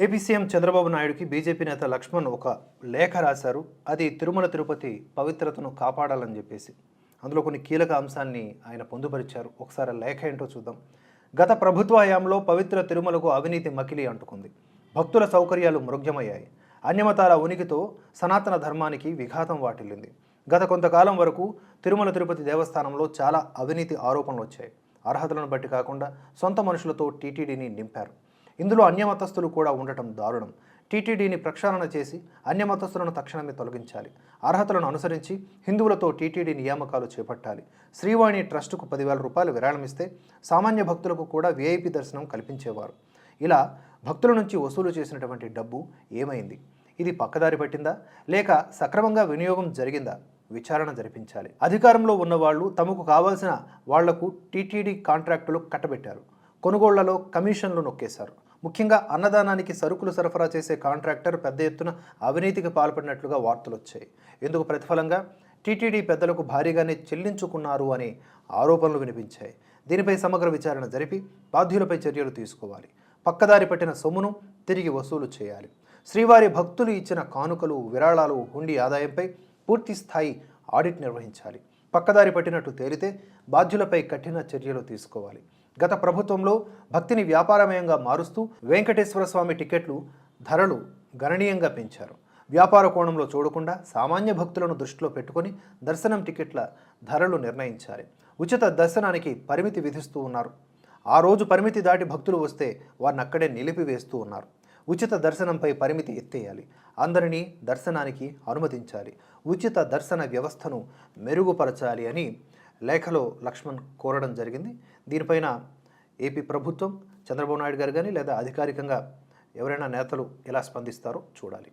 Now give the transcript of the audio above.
AP CM Chandrababu నాయుడుకి BJP నేత లక్ష్మణ్ ఒక లేఖ రాశారు. అది తిరుమల తిరుపతి పవిత్రతను కాపాడాలని చెప్పేసి. అందులో కొన్ని కీలక అంశాన్ని ఆయన పొందుపరిచారు. ఒకసారి లేఖ ఏంటో చూద్దాం. గత ప్రభుత్వ హయాంలో పవిత్ర తిరుమలకు అవినీతి మకిలి అంటుకుంది. భక్తుల సౌకర్యాలు మృగ్యమయ్యాయి. అన్యమతాల ఉనికితో సనాతన ధర్మానికి విఘాతం వాటిల్లింది. గత కొంతకాలం వరకు తిరుమల తిరుపతి దేవస్థానంలో చాలా అవినీతి ఆరోపణలు వచ్చాయి. అర్హతలను బట్టి కాకుండా సొంత మనుషులతో టీటీడీని నింపారు. ఇందులో అన్యమతస్థులు కూడా ఉండటం దారుణం. టీటీడీని ప్రక్షాళన చేసి అన్యమతస్థులను తక్షణమే తొలగించాలి. అర్హతలను అనుసరించి హిందువులతో టీటీడీ నియామకాలు చేపట్టాలి. శ్రీవాణి ట్రస్టుకు పదివేల రూపాయలు విరాళమిస్తే సామాన్య భక్తులకు కూడా వీఐపీ దర్శనం కల్పించేవారు. ఇలా భక్తుల నుంచి వసూలు చేసినటువంటి డబ్బు ఏమైంది? ఇది పక్కదారి పట్టిందా? లేక సక్రమంగా వినియోగం జరిగిందా? విచారణ జరిపించాలి. అధికారంలో ఉన్నవాళ్ళు తమకు కావాల్సిన వాళ్ళకు టీటీడీ కాంట్రాక్టులు కట్టబెట్టారు. కొనుగోళ్ళలో కమిషన్లు నొక్కేశారు. ముఖ్యంగా అన్నదానానికి సరుకులు సరఫరా చేసే కాంట్రాక్టర్ పెద్ద ఎత్తున అవినీతికి పాల్పడినట్లుగా వార్తలు వచ్చాయి. ఇందుకు ప్రతిఫలంగా టీటీడీ పెద్దలకు భారీగానే చెల్లించుకున్నారు అనే ఆరోపణలు వినిపించాయి. దీనిపై సమగ్ర విచారణ జరిపి బాధ్యులపై చర్యలు తీసుకోవాలి. పక్కదారి పట్టిన సొమ్మును తిరిగి వసూలు చేయాలి. శ్రీవారి భక్తులు ఇచ్చిన కానుకలు విరాళాలు హుండీ ఆదాయంపై పూర్తి స్థాయి ఆడిట్ నిర్వహించాలి. పక్కదారి పట్టినట్టు తేలితే బాధ్యులపై కఠిన చర్యలు తీసుకోవాలి. గత ప్రభుత్వంలో భక్తిని వ్యాపారమయంగా మారుస్తూ వెంకటేశ్వర స్వామి టికెట్లు ధరలు గణనీయంగా పెంచారు. వ్యాపార కోణంలో చూడకుండా సామాన్య భక్తులను దృష్టిలో పెట్టుకొని దర్శనం టికెట్ల ధరలు నిర్ణయించాలి. ఉచిత దర్శనానికి పరిమితి విధిస్తూ ఉన్నారు. ఆ రోజు పరిమితి దాటి భక్తులు వస్తే వారిని అక్కడే నిలిపివేస్తూ ఉన్నారు. ఉచిత దర్శనంపై పరిమితి ఎత్తేయాలి. అందరినీ దర్శనానికి అనుమతించాలి. ఉచిత దర్శన వ్యవస్థను మెరుగుపరచాలి అని లేఖలో లక్ష్మణ్ కోరడం జరిగింది. దీనిపైన ఏపీ ప్రభుత్వం చంద్రబాబు నాయుడు గారు కానీ లేదా అధికారికంగా ఎవరైనా నేతలు ఎలా స్పందిస్తారో చూడాలి.